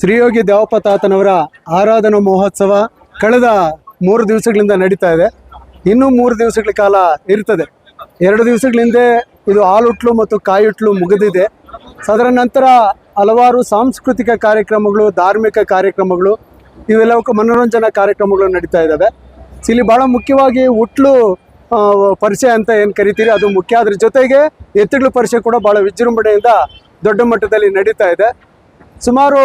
ಶ್ರೀಯೋಗಿ ದೇವಪತಾತನವರ ಆರಾಧನಾ ಮಹೋತ್ಸವ ಕಳೆದ ಮೂರು ದಿವಸಗಳಿಂದ ನಡೀತಾ ಇದೆ. ಇನ್ನೂ ಮೂರು ದಿವಸಗಳ ಕಾಲ ಇರ್ತದೆ. ಎರಡು ದಿವಸಗಳ ಹಿಂದೆ ಇದು ಹಾಲುಟ್ಲು ಮತ್ತು ಕಾಯುಟ್ಲು ಮುಗಿದಿದೆ. ಅದರ ನಂತರ ಹಲವಾರು ಸಾಂಸ್ಕೃತಿಕ ಕಾರ್ಯಕ್ರಮಗಳು ಧಾರ್ಮಿಕ ಕಾರ್ಯಕ್ರಮಗಳು ಇವೆಲ್ಲವಕ್ಕೂ ಮನೋರಂಜನಾ ಕಾರ್ಯಕ್ರಮಗಳು ನಡೀತಾ ಇದ್ದಾವೆ. ಇಲ್ಲಿ ಭಾಳ ಮುಖ್ಯವಾಗಿ ಉಟ್ಲು ಆ, ಪರಿಚಯ ಅಂತ ಏನು ಕರಿತೀರಿ? ಅದು ಮುಖ್ಯ. ಅದ್ರ ಜೊತೆಗೆ ಎತ್ತುಗಳ ಪರಿಚಯ ಕೂಡ ಭಾಳ ವಿಜೃಂಭಣೆಯಿಂದ ದೊಡ್ಡ ಮಟ್ಟದಲ್ಲಿ ನಡೀತಾ ಇದೆ. ಸುಮಾರು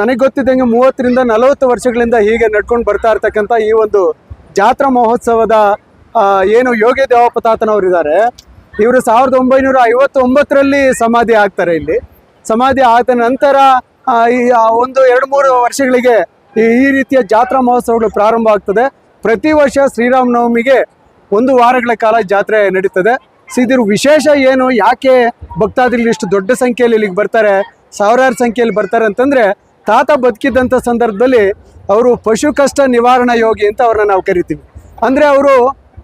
ನನಗೆ ಗೊತ್ತಿದ್ದಂಗೆ ಮೂವತ್ತರಿಂದ ನಲವತ್ತು ವರ್ಷಗಳಿಂದ ಹೀಗೆ ನಡ್ಕೊಂಡು ಬರ್ತಾ ಇರ್ತಕ್ಕಂಥ ಈ ಒಂದು ಜಾತ್ರಾ ಮಹೋತ್ಸವದ ಏನು ಯೋಗಿ ದೇವಪತಾತನವರು ಇದ್ದಾರೆ ಇವರು ಸಾವಿರದ ಒಂಬೈನೂರ ಐವತ್ತೊಂಬತ್ತರಲ್ಲಿ ಸಮಾಧಿ ಆಗ್ತಾರೆ ಇಲ್ಲಿ. ಸಮಾಧಿ ಆದ ನಂತರ ಈ ಒಂದು ಎರಡು ಮೂರು ವರ್ಷಗಳಿಗೆ ಈ ರೀತಿಯ ಜಾತ್ರಾ ಮಹೋತ್ಸವಗಳು ಪ್ರಾರಂಭ ಆಗ್ತದೆ. ಪ್ರತಿ ವರ್ಷ ಶ್ರೀರಾಮನವಮಿಗೆ ಒಂದು ವಾರಗಳ ಕಾಲ ಜಾತ್ರೆ ನಡೀತದೆ. ಸೊ ಇದ್ರ ವಿಶೇಷ ಏನು, ಯಾಕೆ ಭಕ್ತಾದಿಗಳು ಇಷ್ಟು ದೊಡ್ಡ ಸಂಖ್ಯೆಯಲ್ಲಿ ಇಲ್ಲಿಗೆ ಬರ್ತಾರೆ? ಸಾವಿರಾರು ಸಂಖ್ಯೆಯಲ್ಲಿ ಬರ್ತಾರೆ ಅಂತಂದ್ರೆ ತಾತ ಬದುಕಿದ್ದಂಥ ಸಂದರ್ಭದಲ್ಲಿ ಅವರು ಪಶು ಕಷ್ಟ ನಿವಾರಣಾ ಯೋಗಿ ಅಂತ ಅವ್ರನ್ನ ನಾವು ಕರಿತೀವಿ. ಅಂದ್ರೆ ಅವರು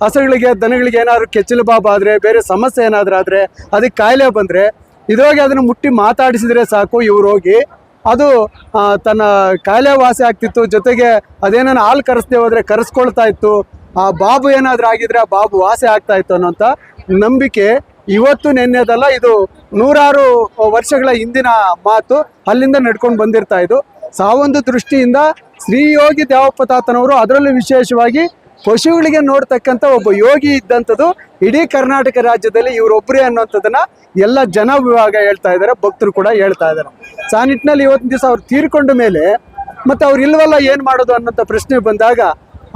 ಹಸುಗಳಿಗೆ, ದನಗಳಿಗೆ ಏನಾದ್ರು ಕೆಚ್ಚಲು ಬಾಬು ಆದರೆ, ಬೇರೆ ಸಮಸ್ಯೆ ಏನಾದರೂ ಆದರೆ, ಅದಕ್ಕೆ ಕಾಯಿಲೆ ಬಂದರೆ ಇದೋಗಿ ಅದನ್ನು ಮುಟ್ಟಿ ಮಾತಾಡಿಸಿದ್ರೆ ಸಾಕು ಇವ್ರು ಹೋಗಿ. ಅದು ತನ್ನ ಕಾಯಿಲೆ ವಾಸಿ ಆಗ್ತಿತ್ತು. ಜೊತೆಗೆ ಅದೇನೋ ಹಾಲು ಕರೆಸ್ದೆ ಹೋದರೆ ಕರೆಸ್ಕೊಳ್ತಾ ಇತ್ತು. ಆ, ಬಾಬು ಏನಾದ್ರೂ ಆಗಿದ್ರೆ ಆ ಬಾಬು ವಾಸಿ ಆಗ್ತಾ ಇತ್ತು ಅನ್ನೋಂಥ ನಂಬಿಕೆ ಇವತ್ತು ನೆನ್ನೆದಲ್ಲ ಇದು ನೂರಾರು ವರ್ಷಗಳ ಹಿಂದಿನ ಮಾತು ಅಲ್ಲಿಂದ ನಡ್ಕೊಂಡು ಬಂದಿರ್ತಾ ಇದು. ಸಾವೊಂದು ದೃಷ್ಟಿಯಿಂದ ಶ್ರೀಯೋಗಿ ದೇವಪ್ಪತಾತನವರು ಅದರಲ್ಲೂ ವಿಶೇಷವಾಗಿ ಪಶುಗಳಿಗೆ ನೋಡ್ತಕ್ಕಂಥ ಒಬ್ಬ ಯೋಗಿ ಇದ್ದಂಥದ್ದು ಇಡೀ ಕರ್ನಾಟಕ ರಾಜ್ಯದಲ್ಲಿ ಇವರೊಬ್ಬರೇ ಅನ್ನೋಂಥದ್ದನ್ನ ಎಲ್ಲ ಜನ ವಿಭಾಗ ಹೇಳ್ತಾ ಇದ್ದಾರೆ, ಭಕ್ತರು ಕೂಡ ಹೇಳ್ತಾ ಇದ್ದಾರೆ. ಸಾನಿಟ್ನಲ್ಲಿ ನಿಟ್ಟಿನಲ್ಲಿ ಇವತ್ತಿನ ದಿವಸ ಅವ್ರು ತೀರ್ಕೊಂಡ ಮೇಲೆ ಮತ್ತೆ ಅವ್ರು ಇಲ್ವಲ್ಲ ಏನು ಮಾಡೋದು ಅನ್ನೋಂಥ ಪ್ರಶ್ನೆ ಬಂದಾಗ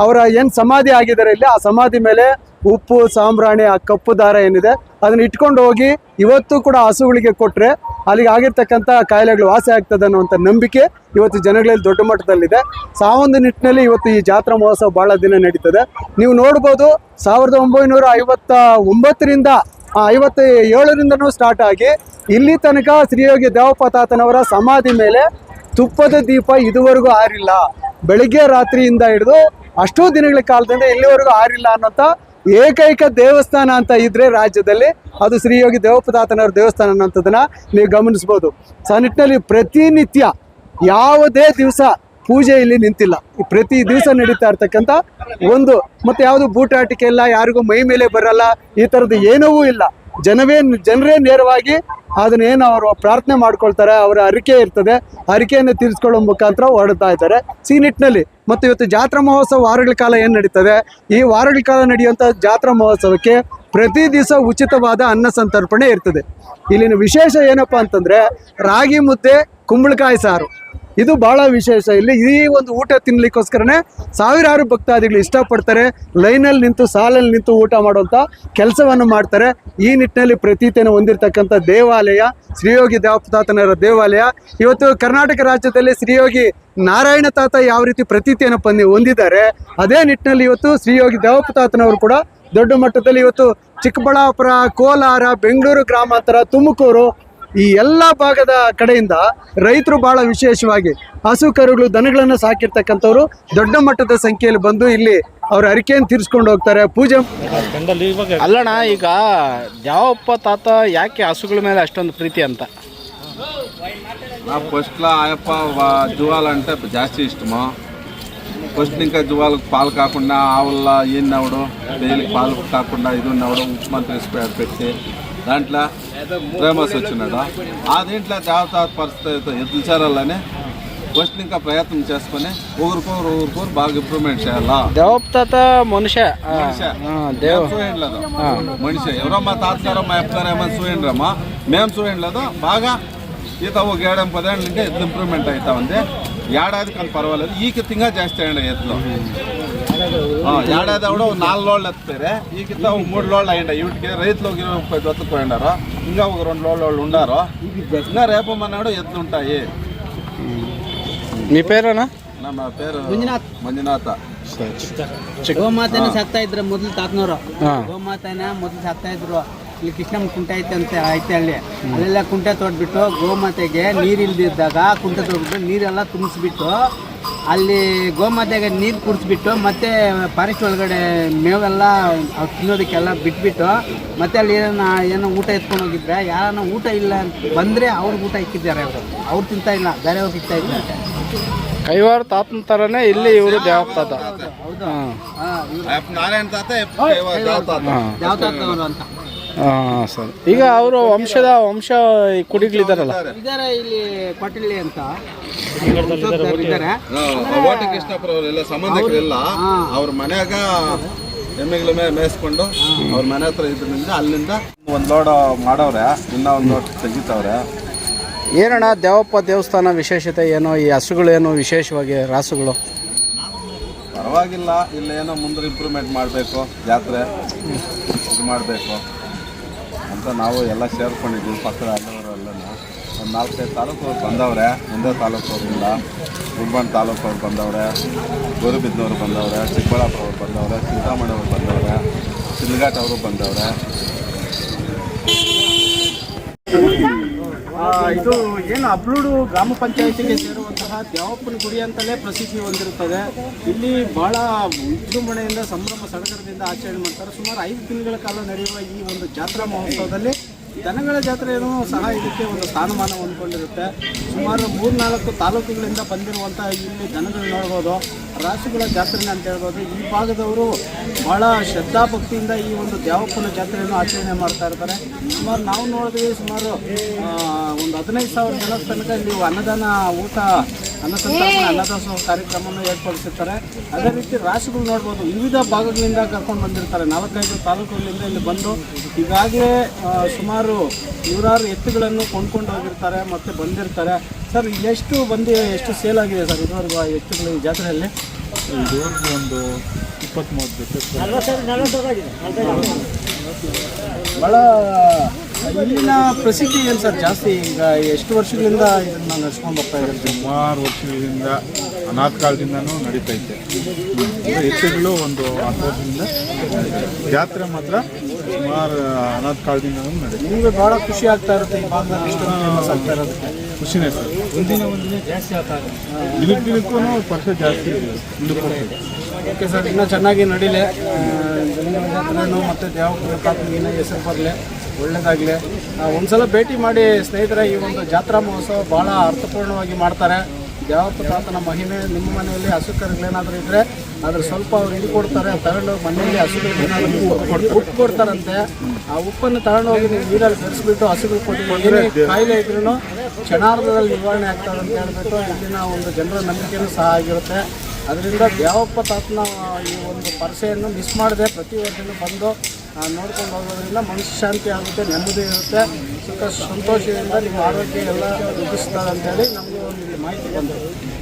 ಅವರ ಏನು ಸಮಾಧಿ ಆಗಿದ್ದಾರೆ ಇಲ್ಲಿ, ಆ ಸಮಾಧಿ ಮೇಲೆ ಉಪ್ಪು, ಸಾಂಬ್ರಾಣಿ, ಆ ಕಪ್ಪು ದಾರ ಏನಿದೆ, ಅದನ್ನ ಇಟ್ಕೊಂಡು ಹೋಗಿ ಇವತ್ತು ಕೂಡ ಹಸುಗಳಿಗೆ ಕೊಟ್ಟರೆ ಅಲ್ಲಿಗೆ ಆಗಿರ್ತಕ್ಕಂಥ ಕಾಯಿಲೆಗಳು ವಾಸಿ ಆಗ್ತದೆ ಅನ್ನುವಂಥ ನಂಬಿಕೆ ಇವತ್ತು ಜನಗಳಲ್ಲಿ ದೊಡ್ಡ ಮಟ್ಟದಲ್ಲಿದೆ. ಸಾವೊಂದು ನಿಟ್ಟಿನಲ್ಲಿ ಇವತ್ತು ಈ ಜಾತ್ರಾ ಮಹೋತ್ಸವ ಬಹಳ ದಿನ ನಡೀತದೆ. ನೀವು ನೋಡ್ಬೋದು ಸಾವಿರದ ಒಂಬೈನೂರ ಐವತ್ತ ಒಂಬತ್ತರಿಂದ ಐವತ್ತ ಏಳರಿಂದನೂ ಸ್ಟಾರ್ಟ್ ಆಗಿ ಇಲ್ಲಿ ತನಕ ಶ್ರೀಯೋಗಿ ದೇವಪತಾತನವರ ಸಮಾಧಿ ಮೇಲೆ ತುಪ್ಪದ ದೀಪ ಇದುವರೆಗೂ ಆರಿಲ್ಲ ಬೆಳಿಗ್ಗೆ ರಾತ್ರಿಯಿಂದ ಹಿಡಿದು ಅಷ್ಟೂ ದಿನಗಳ ಕಾಲದಿಂದ ಇಲ್ಲಿವರೆಗೂ ಆರಿಲ್ಲ ಅನ್ನೋಂಥ ಏಕೈಕ ದೇವಸ್ಥಾನ ಅಂತ ಇದ್ರೆ ರಾಜ್ಯದಲ್ಲಿ, ಅದು ಶ್ರೀಯೋಗಿ ದೇವಪದಾತನವರ ದೇವಸ್ಥಾನ ಅನ್ನೋಂಥದ್ದನ್ನ ನೀವು ಗಮನಿಸ್ಬೋದು. ಸೊ ನಿಟ್ಟಿನಲ್ಲಿ ಪ್ರತಿನಿತ್ಯ ಯಾವುದೇ ದಿವಸ ಪೂಜೆ ಇಲ್ಲಿ ನಿಂತಿಲ್ಲ. ಪ್ರತಿ ದಿವಸ ನಡೀತಾ ಇರ್ತಕ್ಕಂಥ ಒಂದು ಮತ್ತೆ ಯಾವುದು ಬೂಟಾಟಿಕೆ ಇಲ್ಲ, ಯಾರಿಗೂ ಮೈ ಮೇಲೆ ಬರಲ್ಲ, ಈ ಥರದ್ದು ಏನೂ ಇಲ್ಲ. ಜನವೇ ಜನರೇ ನೇರವಾಗಿ ಅದನ್ನೇನು ಅವರು ಪ್ರಾರ್ಥನೆ ಮಾಡ್ಕೊಳ್ತಾರೆ, ಅವರ ಅರಿಕೆ ಇರ್ತದೆ. ಅರಿಕೆಯನ್ನು ತೀರಿಸ್ಕೊಳ್ಳೋ ಮುಖಾಂತರ ಹೊರಡ್ತಾ ಇದ್ದಾರೆ. ಸಿ ನಿಟ್ಟಿನಲ್ಲಿ ಮತ್ತು ಇವತ್ತು ಜಾತ್ರಾ ಮಹೋತ್ಸವ ವಾರಗಳ ಕಾಲ ಏನು ನಡೀತದೆ? ಈ ವಾರಗಳ ಕಾಲ ನಡೆಯುವಂಥ ಜಾತ್ರಾ ಮಹೋತ್ಸವಕ್ಕೆ ಪ್ರತಿ ದಿವಸ ಉಚಿತವಾದ ಅನ್ನ ಸಂತರ್ಪಣೆ ಇರ್ತದೆ. ಇಲ್ಲಿನ ವಿಶೇಷ ಏನಪ್ಪ ಅಂತಂದರೆ ರಾಗಿ ಮುದ್ದೆ, ಕುಂಬಳಕಾಯಿ ಸಾರು. ಇದು ಬಹಳ ವಿಶೇಷ. ಇಲ್ಲಿ ಈ ಒಂದು ಊಟ ತಿನ್ಲಿಕ್ಕೋಸ್ಕರನೇ ಸಾವಿರಾರು ಭಕ್ತಾದಿಗಳು ಇಷ್ಟಪಡ್ತಾರೆ. ಲೈನಲ್ಲಿ ನಿಂತು, ಸಾಲಲ್ಲಿ ನಿಂತು ಊಟ ಮಾಡುವಂಥ ಕೆಲಸವನ್ನು ಮಾಡ್ತಾರೆ. ಈ ನಿಟ್ಟಿನಲ್ಲಿ ಪ್ರತೀತಿಯನ್ನು ಹೊಂದಿರತಕ್ಕಂಥ ದೇವಾಲಯ, ಶ್ರೀಯೋಗಿ ದೇವತಾತನರ ದೇವಾಲಯ, ಇವತ್ತು ಕರ್ನಾಟಕ ರಾಜ್ಯದಲ್ಲಿ ಶ್ರೀಯೋಗಿ ನಾರಾಯಣ ತಾತ ಯಾವ ರೀತಿ ಪ್ರತೀತಿಯನ್ನು ಪಂದಿ ಹೊಂದಿದ್ದಾರೆ, ಅದೇ ನಿಟ್ಟಿನಲ್ಲಿ ಇವತ್ತು ಶ್ರೀಯೋಗಿ ದೇವಪುತಾತನವರು ಕೂಡ ದೊಡ್ಡ ಮಟ್ಟದಲ್ಲಿ ಇವತ್ತು ಚಿಕ್ಕಬಳ್ಳಾಪುರ, ಕೋಲಾರ, ಬೆಂಗಳೂರು ಗ್ರಾಮಾಂತರ, ತುಮಕೂರು ಈ ಎಲ್ಲ ಭಾಗದ ಕಡೆಯಿಂದ ರೈತರು ಬಹಳ ವಿಶೇಷವಾಗಿ ಹಸು ಕರುಗಳು ದನಗಳನ್ನು ಸಾಕಿರ್ತಕ್ಕಂಥವ್ರು ದೊಡ್ಡ ಮಟ್ಟದ ಸಂಖ್ಯೆಯಲ್ಲಿ ಬಂದು ಇಲ್ಲಿ ಅವ್ರ ಅರಿಕೆಯನ್ನು ತೀರಿಸ್ಕೊಂಡು ಹೋಗ್ತಾರೆ. ಪೂಜೆ ಅಲ್ಲಣ್ಣ ಈಗ ಯಾವಪ್ಪ ತಾತ ಯಾಕೆ ಹಸುಗಳ ಮೇಲೆ ಅಷ್ಟೊಂದು ಪ್ರೀತಿ ಅಂತ? ఫస్ట్లో ఆయప్ప జువాలంటే జాస్తి ఇష్టము ఫస్ట్ ఇంకా జువాలకు పాలు కాకుండా ఆవుల ఈన్నవడు ಡೈಲಿ పాలు కాకుండా ఇది ಇದನ್ನ ఉప్మా తీసి పెట్టి దాంట్లో ఫేమస్ వచ్చినాడు ఆ దీంట్లో దేవతా పరిస్థితి ఎదుర్చారాలని ఫస్ట్ ఇంకా ప్రయత్నం చేసుకుని ఊరుకోరు ఊరుకోరు బాగా ఇంప్రూవ్మెంట్ చేయాలా? దేవత మనిష. చూడండిలేదు మనిషి. ఎవరో మా తాతగారో మా అప్పగారు ఏమైనా చూడండిరమ్మా మేము చూడండిలేదు బాగా ఈత ఒక ఏడం పదేళ్ళు ఉంటే ఎంత ఇంప్రూవ్మెంట్ అవుతా ఉంది. ఏడాది కానీ పర్వాలేదు. ఈ కింద చేస్తాయండి ఎత్తులో ಎತ್ತು ఏడాది కూడా నాలుగు లోళ్ళు ఎత్తుతారే ఈకిత ఒక మూడు లోళ్ళు అయ్యండి వీటికి రైతులు ఒక ఇరవై ముప్పై జొత్తు పోయిండారు ఇంకా ఒక రెండు లోళ్ళు వాళ్ళు ఉండారు ఇంకా రేపు మన్నాడు ఎద్దులు ఉంటాయి మీ పేరేనా ನಮ್ಮ పేరు ಮಂಜುನಾಥ್. ಮಂಜುನಾಥ ಗೋಮಾತೆನ ಸಾಕ್ತಾ ಇದ್ರು ಮೊದಲು ತಾತನವರು ಹಾ. ಗೋಮಾತೆನ ಮೊದಲು ಸಾಕ್ತಾ ಇದ್ರು ಇಲ್ಲಿ ಕೃಷ್ಣಮ್ಮ ಕುಂಟೆ ಐತೆ ಅಂತ ಐತೆ ಅಲ್ಲಿ. ಅಲ್ಲೆಲ್ಲ ಕುಂಟೆ ತೊಡ್ಬಿಟ್ಟು ಗೋಮಾತೆಗೆ ನೀರಿಲ್ದಿದ್ದಾಗ ಕುಂಟೆ ತೊಡ್ಬಿಟ್ಟು ನೀರೆಲ್ಲ ತುಂಬಿಸ್ಬಿಟ್ಟು ಅಲ್ಲಿ ಗೋಮಾತೆಗೆ ನೀರು ಕುಡಿಸ್ಬಿಟ್ಟು ಮತ್ತೆ ಫಾರೆಸ್ಟ್ ಒಳಗಡೆ ಮೇವೆಲ್ಲ ತಿನ್ನೋದಕ್ಕೆಲ್ಲ ಬಿಟ್ಬಿಟ್ಟು ಮತ್ತೆ ಅಲ್ಲಿ ಏನೋ ಏನೋ ಊಟ ಎತ್ಕೊಂಡು ಹೋಗಿದ್ರೆ ಯಾರನ್ನ ಊಟ ಇಲ್ಲ ಅಂತ ಬಂದರೆ ಅವ್ರಿಗೆ ಊಟ ಇಕ್ಕಿದ್ದಾರೆ ಅವರು ಅವ್ರು ತಿಂತಾ ಇಲ್ಲ ಬೇರೆಯವ್ರು ಸಿಗ್ತಾ ಇಲ್ಲ ಕೈವಾರ ತಾತನ ತರನೇ ಇಲ್ಲಿ ಇವರು ದೇವಪ್ಪ ತಾತ ಹೌದು. ಹಾಂ. ಹಾಂ ಇವ್ರು ಅಯ್ಯಪ್ಪ ನಾರಾಯಣ ತಾತ ದೇವ- ತಾತ. ಅಂತ. ಹಾಂ ಸರ್. ಈಗ ಅವರು ವಂಶದ ವಂಶ ಈ ಕುಡಿಗಳಿದಾರಲ್ಲ ಇದಾರೆ ಇಲ್ಲಿ ಕೊಟ್ಟಿಳ್ಳಿ ಅಂತ. ಇದ್ದಾರೆ ಅವರೆಲ್ಲ ಸಂಬಂಧಿಕರೆಲ್ಲ ಅವ್ರ ಮನ್ಯಾಗ ಎಮ್ಮೆಗಳ ಮೇಲೆ ಮೇಯಿಸ್ಕೊಂಡು ಅವ್ರ ಮನೆ ಹತ್ರ ಇದ್ರಿಂದ ಅಲ್ಲಿಂದ ಒಂದು ಲೋಡ್ ಮಾಡವ್ರೆ ಇನ್ನ ಒಂದ್ ಲೋಡ್ ತೆಗಿತಾವ್ರೆ. ಏನಣ್ಣ ದೇವಪ್ಪ ದೇವಸ್ಥಾನ ವಿಶೇಷತೆ ಏನೋ? ಈ ಹಸುಗಳು ಏನೋ ವಿಶೇಷವಾಗಿ ರಾಸುಗಳು? ಪರವಾಗಿಲ್ಲ ಇಲ್ಲ ಏನೋ ಮುಂದೆ ಇಂಪ್ರೂವ್ಮೆಂಟ್ ಮಾಡಬೇಕು ಜಾತ್ರೆ ಇದು ಮಾಡಬೇಕು. ಅಂತ ನಾವು ಎಲ್ಲ ಸೇರ್ಕೊಂಡಿದ್ದೀವಿ, ಪಕ್ಕದ ಅಲ್ಲವರೆಲ್ಲ ಒಂದು ನಾಲ್ಕೈದು ತಾಲೂಕು ಬಂದವ್ರೆ ಮುಂದೆ ತಾಲೂಕವ್ರಿಂದ ತಾಲೂಕು ಅವ್ರು ಬಂದವ್ರೆ ಗುರುಬಿದ್ನವ್ರು ಬಂದವ್ರೆ ಚಿಕ್ಕಬಳ್ಳಾಪುರ ಅವ್ರು ಬಂದವ್ರೆ ಅವರು ಬಂದವ್ರೆ ಸಿಲ್ಘಾಟ್ ಅವರು ಬಂದವ್ರೆ. ಇದು ಏನು ಅಬ್ಲೂಡು ಗ್ರಾಮ ಪಂಚಾಯತಿಗೆ ಸೇರುವಂತಹ ದೇವಪ್ಪನ ಗುಡಿ ಅಂತಲೇ ಪ್ರಸಿದ್ಧಿ ಹೊಂದಿರುತ್ತದೆ. ಇಲ್ಲಿ ಬಹಳ ವಿಜೃಂಭಣೆಯಿಂದ, ಸಂಭ್ರಮ, ಸಡಗರದಿಂದ ಆಚರಣೆ ಮಾಡ್ತಾರೆ. ಸುಮಾರು ಐದು ದಿನಗಳ ಕಾಲ ನಡೆಯುವ ಈ ಒಂದು ಜಾತ್ರಾ ಮಹೋತ್ಸವದಲ್ಲಿ ದನಗಳ ಜಾತ್ರೆಯೂ ಸಹ ಇದಕ್ಕೆ ಒಂದು ಸ್ಥಾನಮಾನ ಹೊಂದ್ಕೊಂಡಿರುತ್ತೆ. ಸುಮಾರು ಮೂರ್ನಾಲ್ಕು ತಾಲೂಕುಗಳಿಂದ ಬಂದಿರುವಂಥ ಇಲ್ಲಿ ದನಗಳು ನೋಡ್ಬೋದು. ರಾಸುಗಳ ಜಾತ್ರೆನ ಅಂತ ಹೇಳ್ಬೋದು. ಈ ಭಾಗದವರು ಬಹಳ ಶ್ರದ್ಧಾಭಕ್ತಿಯಿಂದ ಈ ಒಂದು ದೇವಪ್ಪನ ಜಾತ್ರೆಯನ್ನು ಆಚರಣೆ ಮಾಡ್ತಾ ಇರ್ತಾರೆ. ಸುಮಾರು ನಾವು ನೋಡಿದ್ವಿ ಸುಮಾರು ಒಂದು ಹದಿನೈದು ಸಾವಿರ ಜನ ತನಕ ಇಲ್ಲಿ ಅನ್ನದಾನ ಊಟ ಅನ್ನದಾಸೋಹ ಕಾರ್ಯಕ್ರಮವನ್ನು ಏರ್ಪಡಿಸಿರ್ತಾರೆ ಅದೇ ರೀತಿ ರಾಶಿಗಳು ನೋಡ್ಬೋದು ವಿವಿಧ ಭಾಗಗಳಿಂದ ಕರ್ಕೊಂಡು ಬಂದಿರ್ತಾರೆ. ನಾಲ್ಕೈದು ತಾಲೂಕುಗಳಿಂದ ಇಲ್ಲಿ ಬಂದು ಈಗಾಗಲೇ ಸುಮಾರು ನೂರಾರು ಎತ್ತುಗಳನ್ನು ಕೊಂಡ್ಕೊಂಡು ಹೋಗಿರ್ತಾರೆ ಮತ್ತು ಬಂದಿರ್ತಾರೆ. ಸರ್ ಎಷ್ಟು ಬಂದು ಎಷ್ಟು ಸೇಲ್ ಆಗಿದೆ ಸರ್ ಇದುವರೆಗೂ ಆ ಎತ್ತುಗಳು ಈ ಜಾತ್ರೆಯಲ್ಲಿ? ಇದುವರೆಗೂ ಒಂದು ಇಪ್ಪತ್ತ್ಮೂವತ್ತು ಭಾಳ ಇಲ್ಲಿನ ಪ್ರಸಿದ್ಧಿ ಏನು ಸರ್? ಜಾಸ್ತಿ ಈಗ ಎಷ್ಟು ವರ್ಷಗಳಿಂದ ಇದನ್ನು ನಡ್ಸ್ಕೊಂಡು ಹೋಗ್ತಾ ಇದ್ದಾರೆ? ಸುಮಾರು ವರ್ಷಗಳಿಂದ ಅನಾಥ ಕಾಲದಿಂದನೂ ನಡೀತಾ ಇದ್ದೆ ಹೆಚ್ಚುಗಳು ಒಂದು ಹತ್ತು ವರ್ಷದಿಂದ ಜಾತ್ರೆ ಮಾತ್ರ ಸುಮಾರು ಅನಾಥ ಕಾಲದಿಂದನೂ ನಡೀತಾ ನಿಮಗೆ ಭಾಳ ಖುಷಿ ಆಗ್ತಾ ಇರುತ್ತೆ ಈ ಭಾಗದಲ್ಲಿ ಇಷ್ಟೊಂದು ಫೇಮಸ್ ಆಗ್ತಾ ಇರೋದಕ್ಕೆ. ಖುಷಿನೇ ಸರ್. ಒಂದಿನ ಒಂದಿನ ಜಾಸ್ತಿ ಆಗ್ತಾ ದಿನಕ್ಕೆ ದಿನಕ್ಕೂ ವರ್ಷ ಜಾಸ್ತಿ ಇದೆ. ಓಕೆ ಸರ್ ಇನ್ನೂ ಚೆನ್ನಾಗಿ ನಡೀಲೆ. ಮತ್ತು ದೇವಪ್ಪನ ತಾತನಿಗೆ ಹೆಸರು ಬರಲಿ. ಒಳ್ಳೇದಾಗಲಿ. ಒಂದ್ಸಲ ಭೇಟಿ ಮಾಡಿ ಸ್ನೇಹಿತರೆ, ಈ ಒಂದು ಜಾತ್ರಾ ಮಹೋತ್ಸವ ಭಾಳ ಅರ್ಥಪೂರ್ಣವಾಗಿ ಮಾಡ್ತಾರೆ. ದೇವಪ್ಪ ತಾತನ ಮಹಿಮೆ ನಿಮ್ಮ ಮನೆಯಲ್ಲಿ ಹಸು ಏನಾದರೂ ಇದ್ದರೆ ಅದ್ರ ಸ್ವಲ್ಪ ಅವ್ರು ಇದು ಕೊಡ್ತಾರೆ ತಗೊಂಡು ಮನೆಯಲ್ಲಿ ಹಸುಗಳು ಉಪ್ಪು ಕೊಡ್ತಾರಂತೆ. ಆ ಉಪ್ಪನ್ನು ತಗೊಂಡೋಗಿ ನೀವು ನೀರಲ್ಲಿ ಬೆರೆಸ್ಬಿಟ್ಟು ಹಸುಗಳು ಕೊಟ್ಟು ಕಾಯಿಲೆ ಇದ್ರೂ ಕ್ಷಣಾರ್ಧದಲ್ಲಿ ನಿವಾರಣೆ ಆಗ್ತದೆ ಅಂತ ಹೇಳ್ಬಿಟ್ಟು ಇಲ್ಲಿನ ಒಂದು ಜನರ ನಂಬಿಕೆಯೂ ಸಹ ಆಗಿರುತ್ತೆ. ಅದರಿಂದ ದೇವಪ್ಪ ತಾತನ ಈ ಒಂದು ಪರಸೆಯನ್ನು ಮಿಸ್ ಮಾಡದೆ ಪ್ರತಿ ವರ್ಷನೂ ಬಂದು ನೋಡ್ಕೊಂಡು ಹೋಗೋದ್ರಿಂದ ಮನಸ್ಸು ಶಾಂತಿ ಆಗುತ್ತೆ, ನೆಮ್ಮದಿ ಇರುತ್ತೆ. ಸುಖ, ಸಂತೋಷದಿಂದ ನಿಮ್ಮ ಆರೋಗ್ಯ ಎಲ್ಲ ವೃದ್ಧಿಸ್ತದೆ ಅಂತೇಳಿ ನಮಗೆ ಒಂದು ಮಾಹಿತಿ ಬಂತು.